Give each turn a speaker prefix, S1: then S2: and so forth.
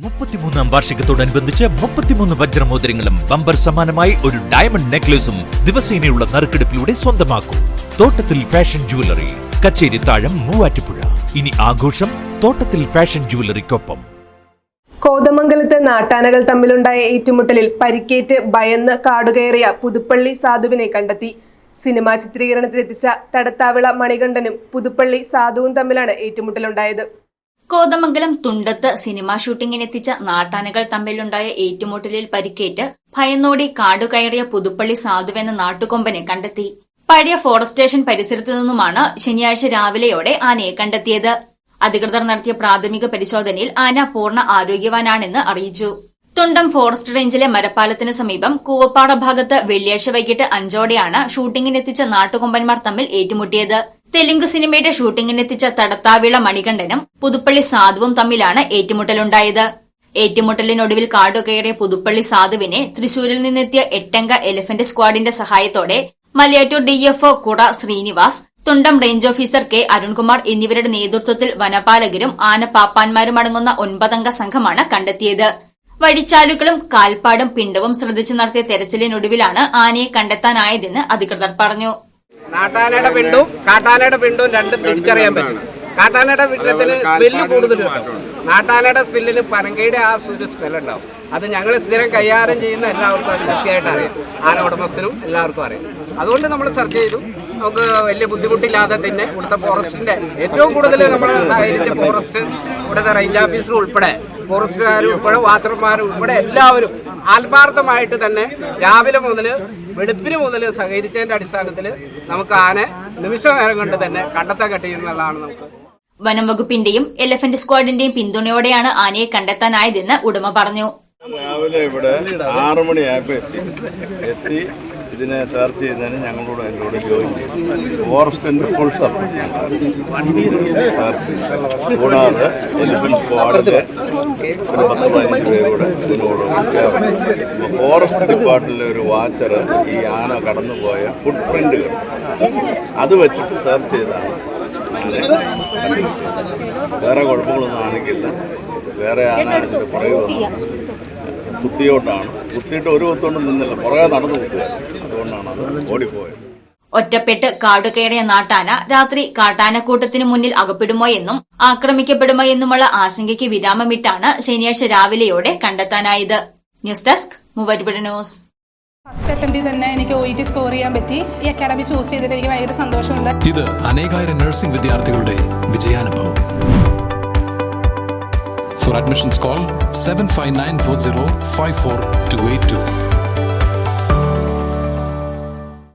S1: മുപ്പത്തിമൂന്നാം വാർഷികത്തോടനുബന്ധിച്ച് മുപ്പത്തിമൂന്ന് വജ്രമോതിരങ്ങളും ബമ്പർ സമാനമായി ഒരു ഡയമണ്ട് നെക്ലേസും ദിവസേനയുള്ള നറുക്കെടുപ്പിലൂടെ സ്വന്തമാക്കും. തോട്ടത്തിൽ ഫാഷൻ ജുവലറി കച്ചേരി താഴം മൂവാറ്റുപുഴ. ഇനി ആഘോഷം തോട്ടത്തിൽ ഫാഷൻ ജുവലറിക്കൊപ്പം
S2: കോതമംഗലത്ത് നാട്ടാനകൾ തമ്മിലുണ്ടായ ഏറ്റുമുട്ടലിൽ പരിക്കേറ്റ് ഭയന്ന് കാടുകയറിയ പുതുപ്പള്ളി സാധുവിനെ കണ്ടെത്തി. സിനിമാ ചിത്രീകരണത്തിലെത്തിച്ച തടത്താവിള മണികണ്ഠനും പുതുപ്പള്ളി സാധുവും തമ്മിലാണ് ഏറ്റുമുട്ടലുണ്ടായത്.
S3: കോതമംഗലം തുണ്ടത്ത് സിനിമാ ഷൂട്ടിങ്ങിനെത്തിച്ച നാട്ടാനകൾ തമ്മിലുണ്ടായ ഏറ്റുമുട്ടലിൽ പരിക്കേറ്റ് ഭയന്നോടി കാടുകയറിയ പുതുപ്പള്ളി സാധുവെന്ന നാട്ടുകൊമ്പനെ കണ്ടെത്തി. പഴയ ഫോറസ്റ്റ് സ്റ്റേഷൻ പരിസരത്തു നിന്നുമാണ് ശനിയാഴ്ച രാവിലെയോടെ ആനയെ കണ്ടെത്തിയത്. അധികൃതർ നടത്തിയ പ്രാഥമിക പരിശോധനയിൽ ആന പൂർണ ആരോഗ്യവാനാണെന്ന് അറിയിച്ചു. തുണ്ടം ഫോറസ്റ്റ് റേഞ്ചിലെ മരപ്പാലത്തിന് സമീപം കൂവപ്പാട ഭാഗത്ത് വെള്ളിയാഴ്ച വൈകിട്ട് അഞ്ചോടെയാണ് ഷൂട്ടിങ്ങിനെത്തിച്ച നാട്ടുകൊമ്പന്മാർ തമ്മിൽ ഏറ്റുമുട്ടിയത്. തെലുങ്ക് സിനിമയുടെ ഷൂട്ടിങ്ങിനെത്തിച്ച തടത്താവിള മണികണ്ഠനും പുതുപ്പള്ളി സാധുവും തമ്മിലാണ് ഏറ്റുമുട്ടലുണ്ടായത്. ഏറ്റുമുട്ടലിനൊടുവിൽ കാടുകയറിയ പുതുപ്പള്ളി സാധുവിനെ തൃശൂരിൽ നിന്നെത്തിയ എട്ടംഗ എലിഫന്റ് സ്ക്വാഡിന്റെ സഹായത്തോടെ Malayattoor DFO Kuda Srinivas Thundam range officer K Arunkumar എന്നിവരുടെ നേതൃത്വത്തിൽ വനപാലകരും ആനപ്പാപ്പാന്മാരും അടങ്ങുന്ന ഒൻപതംഗ സംഘമാണ് കണ്ടെത്തിയത്. വഴിച്ചാലുകളും കാൽപ്പാടും പിണ്ടവും ശ്രദ്ധിച്ചു നടത്തിയ തെരച്ചിലിനൊടുവിലാണ് ആനയെ കണ്ടെത്താനായതെന്ന് അധികൃതർ പറഞ്ഞു.
S4: നാട്ടാനയുടെ പിണ്ടും കാട്ടാനയുടെ പിണ്ടും രണ്ടും തിരിച്ചറിയാൻ പറ്റും. കാട്ടാനയുടെ പിണ്ടത്തിന് സ്മെല്ല് കൂടുതൽ കിട്ടും. നാട്ടാനയുടെ സ്മെല്ലിന് പനങ്കയുടെ ആ ഒരു സ്മെൽ ഉണ്ടാവും. അത് ഞങ്ങൾ സ്ഥിരം കൈകാര്യം ചെയ്യുന്ന എല്ലാവർക്കും അത് കൃത്യമായിട്ട് അറിയാം. ആന ഉടമസ്ഥനും എല്ലാവർക്കും അറിയാം. അതുകൊണ്ട് നമ്മൾ സെർച്ച് ചെയ്തു. നമുക്ക് വലിയ ബുദ്ധിമുട്ടില്ലാതെ തന്നെ ഇവിടുത്തെ ഫോറസ്റ്റിന്റെ ഏറ്റവും കൂടുതൽ നമ്മളെ സഹകരിച്ച ഫോറസ്റ്റ് ഇവിടുത്തെ റേഞ്ച് ഓഫീസർ ഉൾപ്പെടെ ഫോറസ്റ്റുകാർ ഉൾപ്പെടെ വാച്ചർമാർ ഉൾപ്പെടെ എല്ലാവരും ആത്മാർത്ഥമായിട്ട് തന്നെ രാവിലെ മുതൽ വെളുപ്പിന് മുതൽ സഹകരിച്ചതിന്റെ അടിസ്ഥാനത്തിൽ നമുക്ക് ആനെ നിമിഷ നേരം കൊണ്ട് തന്നെ കണ്ടെത്താൻ കഴിയുന്നതാണ് നമുക്ക്.
S3: വനം വകുപ്പിന്റെയും എലഫന്റ് സ്ക്വാഡിന്റെയും പിന്തുണയോടെയാണ് ആനയെ കണ്ടെത്താനായതെന്ന് ഉടമ പറഞ്ഞു.
S5: രാവിലെ ഇവിടെ ആറ് മണിയായപ്പോൾ എത്തി എത്തി. ഇതിനെ സെർച്ച് ചെയ്യുന്നതിന് ഞങ്ങളോട് എന്നോട് ജോയിൻ ചെയ്തു. ഫോറസ്റ്റിന്റെ ഫുൾ സപ്പോർട്ട് സെർച്ച് കൂടാതെ എലിഫൻസ് സ്ക്വാഡിന്റെ ഒരു പത്ത് പതിനഞ്ച് പേരോട് ഇതിനോട് അപ്പോൾ ഫോറസ്റ്റ് ഡിപ്പാർട്ട്മെന്റിലെ ഒരു വാച്ചർ ഈ ആന കടന്നുപോയ ഫുട് പ്രിന്റുകൾ അത് വെച്ചിട്ട് സെർച്ച് ചെയ്താണ്. വേറെ കുഴപ്പങ്ങളൊന്നും ആനയ്ക്കില്ല വേറെ ആന അതിന്റെ പുറകെ വന്നു കുത്തിയോട്ടാണ് കുത്തിയിട്ട് ഒരു കുത്തോണ്ട് നിന്നില്ല. പുറകെ നടന്നു കുത്തുക. അതുകൊണ്ടാണ് അത് ഓടിപ്പോയത്.
S3: ഒറ്റപ്പെട്ട് കാടുകയറിയ നാട്ടാന രാത്രി കാട്ടാനക്കൂട്ടത്തിനു മുന്നിൽ അകപ്പെടുമോ എന്നും ആക്രമിക്കപ്പെടുമോ എന്നുമുള്ള ആശങ്കയ്ക്ക് വിരാമമിട്ടാണ് ശനിയാഴ്ച രാവിലെയോടെ കണ്ടെത്താനായത്. News desk Muvattupuzha news.
S6: First അറ്റംപ്റ്റിൽ തന്നെ എനിക്ക് ഒ ഇ ടി സ്കോർ ചെയ്യാൻ പറ്റി. ഈ അക്കാഡമി ചൂസ് ചെയ്തിട്ട് എനിക്ക് ഭയങ്കര സന്തോഷമുണ്ട്.
S7: ഇത് അനേകായിരം നഴ്സിംഗ് വിദ്യാർത്ഥികളുടെ വിജയാനുഭവം. For admissions, call 759 40